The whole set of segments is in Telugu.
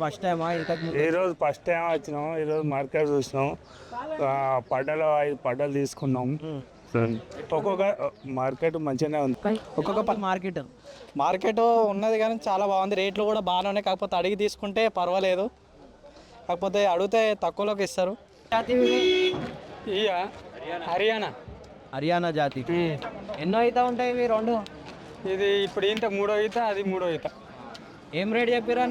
ఫస్ట్ టైమా? ఈ రోజు ఫస్ట్ టైం వచ్చినాం. ఈ రోజు మార్కెట్ చూసినాం. ఆ, పడ్డలు ఐదు పడ్డలు తీసుకున్నాం. ఒక్కొక్క మార్కెట్ మంచిగానే ఉంది. ఒక్కొక్క మార్కెట్. మార్కెట్ ఉన్నది కానీ చాలా బాగుంది. రేట్లు కూడా బాగానే ఉన్నాయి. కాకపోతే అడిగి తీసుకుంటే పర్వాలేదు. కాకపోతే అడిగితే తక్కువలోకి ఇస్తారు. ఇక హర్యానా. హర్యానా జాతి. ఎన్నో అయితే ఉంటాయి ఇవి రెండు? ఇది ఇప్పుడు ఇంత మూడో ఈత అది మూడో ఈత. ఏం రేట్ చెప్పిరా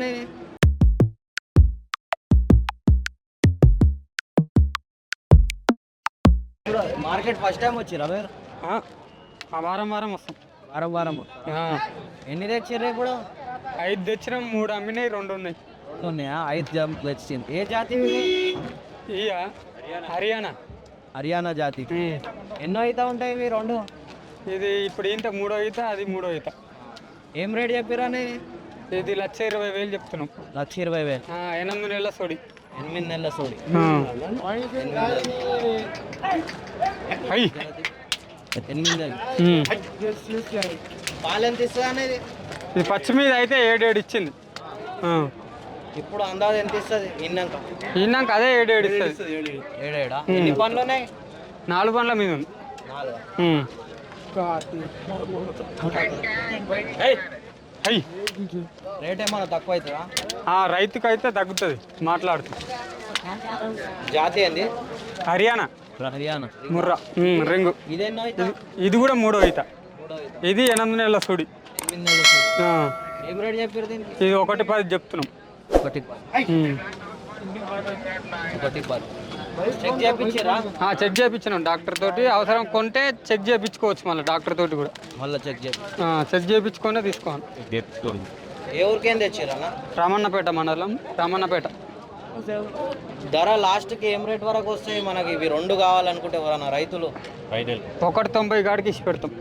మార్కెట్ ఫస్ట్ టైం వచ్చిరా మీరు? వారం వారం వస్తాం. వారం వారం. ఎన్ని తెచ్చిర్రు ఇప్పుడు? ఐదు తెచ్చినాం మూడు అమ్మినాయి రెండు ఉన్నాయి. రెండు ఉన్నాయా? ఐదు జంప్ తెచ్చింది. ఏ జాతి హర్యానా. హర్యానా జాతి. ఎన్నో అయితే ఉంటాయి ఇవి రెండు? ఇది ఇప్పుడు ఇంత మూడో ఈత అది మూడో ఈత ఏం రేట్ చెప్పిరా ఇది లక్ష ఇరవై వేలు చెప్తున్నాం. లక్ష ఇరవై వేలు. ఎనిమిది నెలల సోడి. ఎనిమిది నెలల సోడి ఎనిమిది పాలు ఎంత ఇస్తుంది అనేది? ఇది పచ్చి మీద అయితే ఏడేడు ఇచ్చింది. ఇప్పుడు అందాజు ఎంత ఇస్తుంది? ఇన్నాక. ఇన్నాక అదే ఏడేడు ఇస్తుంది. ఏడేడా ఎన్ని పనులు ఉన్నాయి? నాలుగు బండ్ల మీద ఉంది. నాలుగు. అయ్యి. రేట్ ఏమన్నా తక్కువ అవుతుందా ఆ రైతుకు అయితే తగ్గుతుంది. మాట్లాడుతుంది జాతి ఏంది హర్యానా. హర్యానా. ముర్రా. రింగు. ఇది కూడా మూడో ఈత. ఇది ఎనిమిది నెలల సుడి. ఇది ఒకటి పది చెప్తున్నాం. ఒకటి. ఒకటి పది. చెక్ చేయించారా? ఆ, చెక్ చేయించినాం డాక్టర్ తోటి. అవసరం కొంటే చెక్ చేయించుకోవచ్చు మళ్ళీ డాక్టర్ తోటి కూడా. మళ్ళీ చెక్ చేయి. ఆ, చెక్ చేయించుకొనే తీసుకోవాలి. ఏ ఊరికేం తెచ్చారన్న రామన్నపేట మండలం రామన్నపేట. ధర లాస్ట్కి ఏం రేట్ వరకు వస్తాయి? మనకి ఇవి రెండు కావాలనుకుంటే ఎవరన్నా రైతులు? ఒకటి తొంభై కాడికి ఇచ్చి పెడతాం.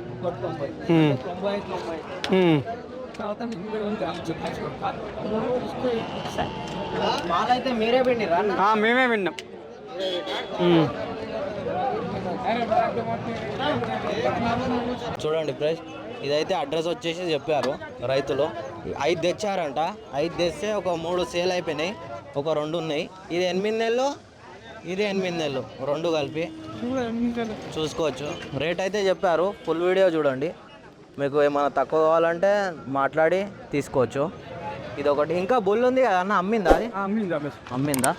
పాలైతే మీరే ఆ, మేమే విన్నాం. చూడండి ఫ్రెండ్స్ ఇదైతే అడ్రస్ వచ్చేసి చెప్పారు రైతులు. ఐదు తెచ్చారంట. ఐదు తెస్తే ఒక మూడు సేల్ అయిపోయినాయి. ఒక రెండు ఉన్నాయి. ఇది ఎనిమిది నెలలు? ఇది ఎనిమిది నెలలు. రెండు కలిపి. చూసుకోవచ్చు. రేట్ అయితే చెప్పారు. ఫుల్ వీడియో చూడండి. మీకు ఏమైనా తక్కువ కావాలంటే మాట్లాడి తీసుకోవచ్చు. ఇది ఒకటి ఇంకా బుల్ ఉంది కదా అన్న? అమ్మిందా అది? అమ్మిందా?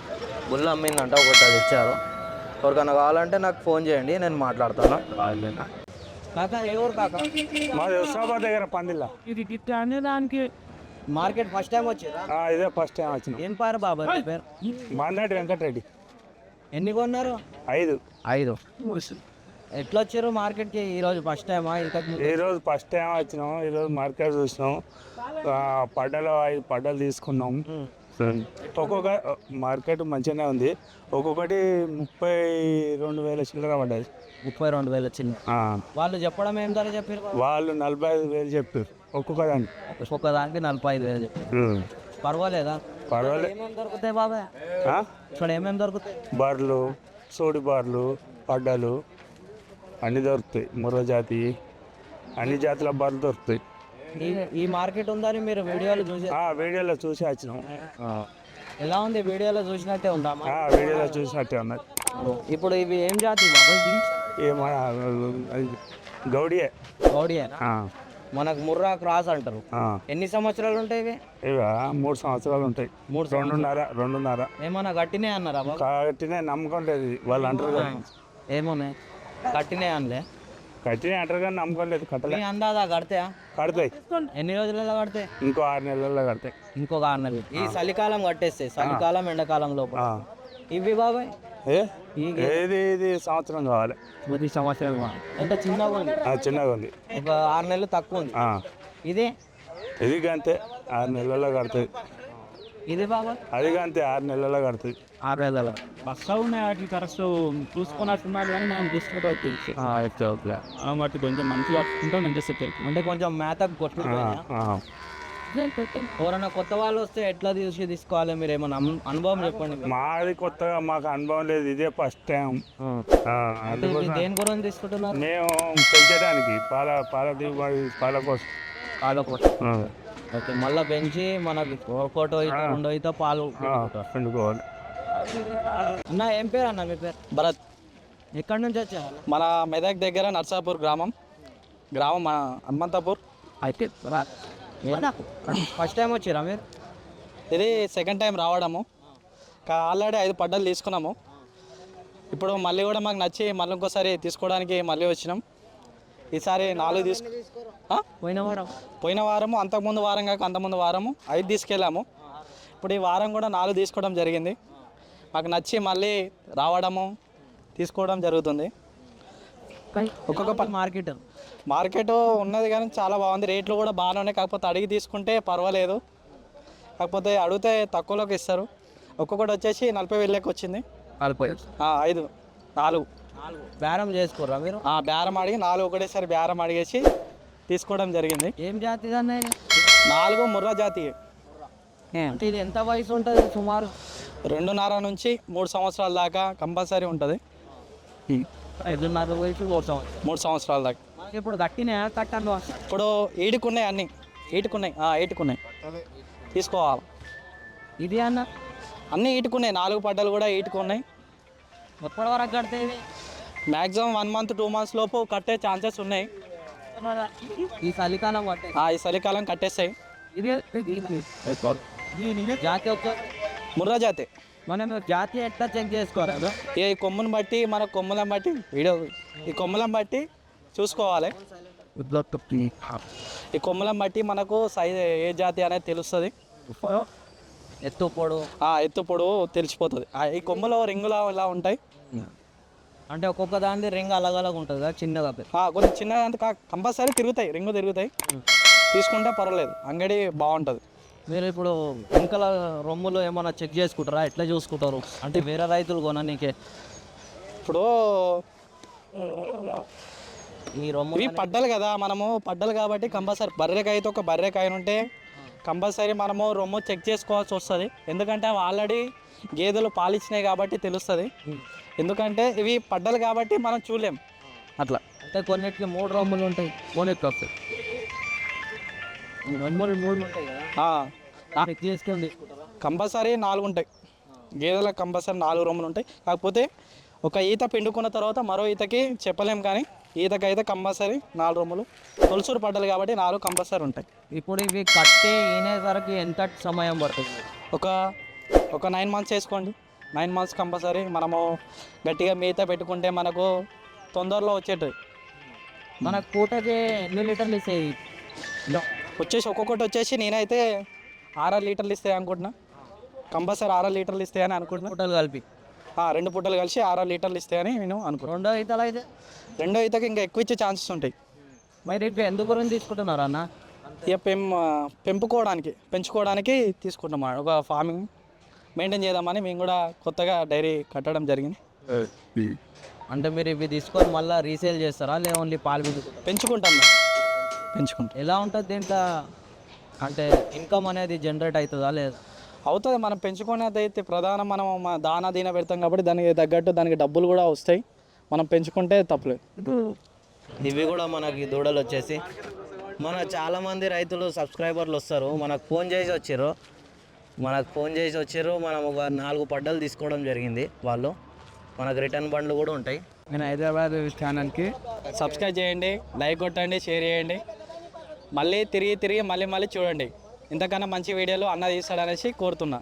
బుల్ అమ్మిందంట ఒకటి అది ఇచ్చారు. ఎవరికైనా కావాలంటే నాకు ఫోన్ చేయండి నేను మాట్లాడతాను. కాకా ఏ ఊరు కాకా? మాది హుస్నాబాద్ దగ్గర పందిల్లా మార్కెట్ ఫస్ట్ టైం వచ్చిరా ఆ, ఇదే ఫస్ట్ టైం వచ్చినాం. ఏం పారు బాబా మీ పేరు? మాందాటి వెంకటరెడ్డి. ఎన్ని కొన్నారు? ఐదు. ఐదు. ఎట్లా వచ్చారు మార్కెట్కి ఈరోజు ఫస్ట్ టైమా? ఈ రోజు ఫస్ట్ టైం వచ్చినాం ఈ రోజు మార్కెట్ చూసినాం. ఆ, పడ్డలు ఐదు పడ్డలు తీసుకున్నాం. ఒక్కొక్క మార్కెట్ మంచిగానే ఉంది. ఒక్కొక్కటి ముప్పై రెండు వేల చిల్లర పడ్డది ముప్పై రెండు వేలు వచ్చింది ఆ, వాళ్ళు చెప్పడం ఏం ధర చెప్పారు? వాళ్ళు నలభై ఐదు వేలు చెప్పారు. ఒక్కొక్క దాన్ని ఒక్క దానికి నలభై ఐదు వేలు చెప్పారు. పర్వాలేదా? పర్వాలేదు ఏమేమి దొరుకుతాయి బాబాయ్? ఇక్కడ ఏమేమి దొరుకుతాయి? బర్రెలు సోడి బర్రెలు పడ్డలు అన్నీ దొరుకుతాయి. ముర్ర జాతి అన్ని జాతుల బర్రెలు దొరుకుతాయి. ఈ ఈ మార్కెట్ ఉందని మీరు వీడియోలో చూసి ఆ వీడియోలో చూసి వచ్చినాం. ఎలా ఉంది వీడియోలో చూసినట్టే ఉందా మా? ఆ వీడియోలో చూసినట్టే ఉన్నది ఇప్పుడు ఇవి ఏం జాతి అది గౌడియే. గౌడియేనా? ఆ, మనకు ముర్రా క్రాస్ అంటారు. ఆ. ఎన్ని సంవత్సరాలు ఉంటాయి ఇవి? ఇవా మూడు సంవత్సరాలు ఉంటాయి. మూడు రెండున్నర రెండున్నర. ఏమన్నా గట్టినే అన్నారా బాబు? కట్టినే నమ్మకం లేదు. వాళ్ళు అంటారు కదా. ఏమున్నాయి కట్టినే అనలే. కట్టినే అంటారు కానీ నమ్మకం లేదు కట్టలే. నీ అందాదా కడితే? కడతాయి. ఎన్ని రోజులలో కడితే ఇంకో ఆరు నెలల్లో కడతాయి. ఇంకొక ఆరు నెలలు. ఈ చలికాలం కట్టేస్తాయి చలికాలం ఎండాకాలం లోపల. ఆ. ఇవి బాబాయ్ ఏ? ఏది ఇది సంవత్సరం కావాలి. ప్రతి సంవత్సరం ఎంత చిన్నగా ఉంది? ఆ, చిన్నగా ఉంది. ఒక ఆరు నెలలు తక్కువ ఉంది. ఆ. ఇది? ఇది అంతే ఆరు నెలల్లో కడుతుంది ఇది బాబాయ్ అది అంతే ఆరు నెలల్లో కడుతుంది. ఆరు నెలలు బస్తా ఉన్నాయి వాటిని కరెక్ట్ చూసుకున్నట్టున్నారు కానీ మనం తెలుసు ఆ వాటి కొంచెం మంచిగా వస్తుంటే మంచిగా సెట్ అంటే కొంచెం మేతకు కొట్టుకుపోయినా ఎవరైనా కొత్త వాళ్ళు వస్తే ఎట్లా తీసి తీసుకోవాలి? మీరు ఏమైనా అను- అనుభవం చెప్పండి. మాది కొత్తగా మాకు అనుభవం లేదు ఇదే ఫస్ట్ టైం దేని గురించి తీసుకుంటున్నారు? మేము పెంచడానికి పాల పాల దిగుబడి పాల కోసం. కాళ్ళ కోసం. ఓకే మళ్ళీ పెంచి ఇటో ఆ. రెండో ఇతో పాలు పిండుకోవాలి అన్న ఏం పేరు అన్న మీ పేరు? భరత్. ఎక్కడి నుంచి వచ్చారు? మన మెదక్ దగ్గర నర్సాపూర్ గ్రామం. గ్రామం మన హనుమంతపూర్. అయితే ఫస్ట్ టైం వచ్చిరా మీరు? ఇది సెకండ్ టైం రావడము. ఆల్రెడీ ఐదు పడ్డలు తీసుకున్నాము. ఇప్పుడు మళ్ళీ కూడా మాకు నచ్చి మళ్ళీ ఇంకోసారి తీసుకోవడానికి మళ్ళీ వచ్చినాం. ఈసారి నాలుగు తీసుకు ఆ? పోయిన వారం. పోయిన వారము అంతకుముందు వారం కాక అంతకుముందు వారము ఐదు తీసుకెళ్ళాము. ఇప్పుడు ఈ వారం కూడా నాలుగు తీసుకోవడం జరిగింది. మాకు నచ్చి మళ్ళీ రావడము తీసుకోవడం జరుగుతుంది. ఒక్కొక్క ప- మార్కెట్. మార్కెట్ ఉన్నది కానీ చాలా బాగుంది. రేట్లు కూడా బాగానే ఉన్నాయి. కాకపోతే అడిగి తీసుకుంటే పర్వాలేదు. కాకపోతే అడిగితే తక్కువలోకి ఇస్తారు. ఒక్కొక్కటి వచ్చేసి నలభై వేలకి వచ్చింది. ఆ, ఐదు నాలుగు. బేరం చేసుకోరా మీరు? ఆ, బేరం అడిగి నాలుగు ఒకటేసారి బేరం అడిగేసి తీసుకోవడం జరిగింది. ఏం జాతి నాలుగు ముర్రా జాతి. అంటే ఇది ఎంత వయసు ఉంటుంది సుమారు? రెండున్నర నుంచి మూడు సంవత్సరాల దాకా కంపల్సరీ ఉంటుంది. ఐదున్నర వయసు మూడు సంవత్సరం మూడు సంవత్సరాల దాకా. ఇప్పుడు దక్కినా కట్టాను ఇప్పుడు ఈడుకున్నాయి అన్నీ. ఈటుకున్నాయి. ఆ, ఈటుకున్నాయి. తీసుకోవాలి. ఇది అన్న? అన్నీ ఈటుకున్నాయి. నాలుగు పడ్డలు కూడా ఈటుకున్నాయి. ఎప్పటి వరకు కడితే? Maximum one month two months లోపు కట్టే ఛాన్సెస్ ఉన్నాయి. ఈ చలికాలం ఈ చలికాలం కట్టేస్తాయి. జాతి ఒక ముర్రా జాతి. మనం జాతి ఎట్లా చెక్ చేసుకోవాలి? ఈ కొమ్ముని బట్టి మన కొమ్ములను బట్టి వీడియో ఈ కొమ్ములను బట్టి చూసుకోవాలి. ఈ కొమ్ములను బట్టి మనకు సైజ్ ఏ జాతి అనేది తెలుస్తుంది. ఎత్తు పొడు ఆ ఎత్తు పొడవు తెలిసిపోతుంది. ఈ కొమ్ములో రింగులా ఇలా ఉంటాయి. అంటే ఒక్కొక్క దాని రింగ్ అలగలగా ఉంటుంది కదా చిన్నగా కొంచెం చిన్నగా అంత కంపల్సరీ తిరుగుతాయి రింగు తిరుగుతాయి. తీసుకుంటే పర్వాలేదు అంగడి బాగుంటుంది. మీరు ఇప్పుడు వెనకాల రొమ్ములు ఏమైనా చెక్ చేసుకుంటారా? ఎట్లా చూసుకుంటారు? అంటే వేరే రైతులు కొననీకే. ఇప్పుడు ఈ రొమ్ము ఇవి పడ్డలు కదా మనము పడ్డలు కాబట్టి కంపల్సరీ బర్రెకాయ అయితే ఒక బర్రెకాయ ఉంటే కంపల్సరీ మనము రొమ్ము చెక్ చేసుకోవాల్సి వస్తుంది. ఎందుకంటే ఆల్రెడీ గేదెలు పాలిచ్చినాయి కాబట్టి తెలుస్తుంది. ఎందుకంటే ఇవి పడ్డలు కాబట్టి మనం చూడలేం. అట్లా. అంటే కొన్నిటికి మూడు రొమ్ములు ఉంటాయి. కొన్నిటికి వస్తాయి. రొమ్ములు మూడు ఉంటాయి కదా. కంపల్సరీ నాలుగు ఉంటాయి. గేదెలకు కంపల్సరీ నాలుగు రొమ్ములు ఉంటాయి. కాకపోతే ఒక ఈత పిండుకున్న తర్వాత మరో ఈతకి చెప్పలేం కానీ ఈతకి అయితే కంపల్సరీ నాలుగు రొమ్ములు. తొలసూరు పడ్డలు కాబట్టి నాలుగు కంపల్సరీ ఉంటాయి. ఇప్పుడు ఇవి కట్టి ఈనేసరికి ఎంత సమయం పడుతుంది? ఒక ఒక నైన్ మంత్స్ వేసుకోండి. నైన్ మంత్స్ కంపల్సరీ మనము గట్టిగా మేత పెట్టుకుంటే మనకు తొందరలో వచ్చేటది మన పూటకి ఎన్ని లీటర్లు ఇస్తాయి? వచ్చేసి ఒక్కొక్కటి వచ్చేసి నేనైతే ఆరు లీటర్లు ఇస్తాయి అనుకుంటున్నా. కంపల్సరీ ఆరు లీటర్లు ఇస్తాయని అనుకుంటున్నా. పూటలు కలిపి. రెండు పుట్టలు కలిసి ఆరు లీటర్లు ఇస్తాయని నేను అనుకుంటున్నాను రెండో ఈతలు అయితే? రెండో ఈతకి ఇంకా ఎక్కువ ఇచ్చే ఛాన్సెస్ ఉంటాయి. మరి ఇప్పుడు ఎందుకు గురించి తీసుకుంటున్నారు అన్న? ఇక పెం పెంపుకోవడానికి పెంచుకోవడానికి తీసుకుంటాం ఒక ఫార్మింగ్ మెయింటైన్ చేద్దామని మేము కూడా కొత్తగా డైరీ కట్టడం జరిగింది. అంటే మీరు ఇవి తీసుకొని మళ్ళీ రీసేల్ చేస్తారా? లేదా ఓన్లీ పాలు? పెంచుకుంటాం మేము పెంచుకుంటాం. ఎలా ఉంటుంది దీంట్లో? అంటే ఇన్కమ్ అనేది జనరేట్ అవుతుందా లేదా? అవుతుంది. మనం పెంచుకునేది అయితే ప్రధానం మనం మన దానా దీన పెడతాం కాబట్టి దానికి తగ్గట్టు దానికి డబ్బులు కూడా వస్తాయి. మనం పెంచుకుంటే తప్పలేదు. ఇవి కూడా మనకి దూడలు వచ్చేసి మన చాలామంది రైతులు సబ్స్క్రైబర్లు వస్తారు. మనకు ఫోన్ చేసి వచ్చారు మనకు ఫోన్ చేసి వచ్చారు. మనం ఒక నాలుగు పడ్డలు తీసుకోవడం జరిగింది వాళ్ళు. మనకు రిటర్న్ బండ్లు కూడా ఉంటాయి. నేను హైదరాబాద్ ఛానల్కి సబ్స్క్రైబ్ చేయండి లైక్ కొట్టండి షేర్ చేయండి. మళ్ళీ తిరిగి తిరిగి మళ్ళీ మళ్ళీ చూడండి. ఇంతకన్నా మంచి వీడియోలు అన్న తీస్తాడనేసి కోరుతున్నా.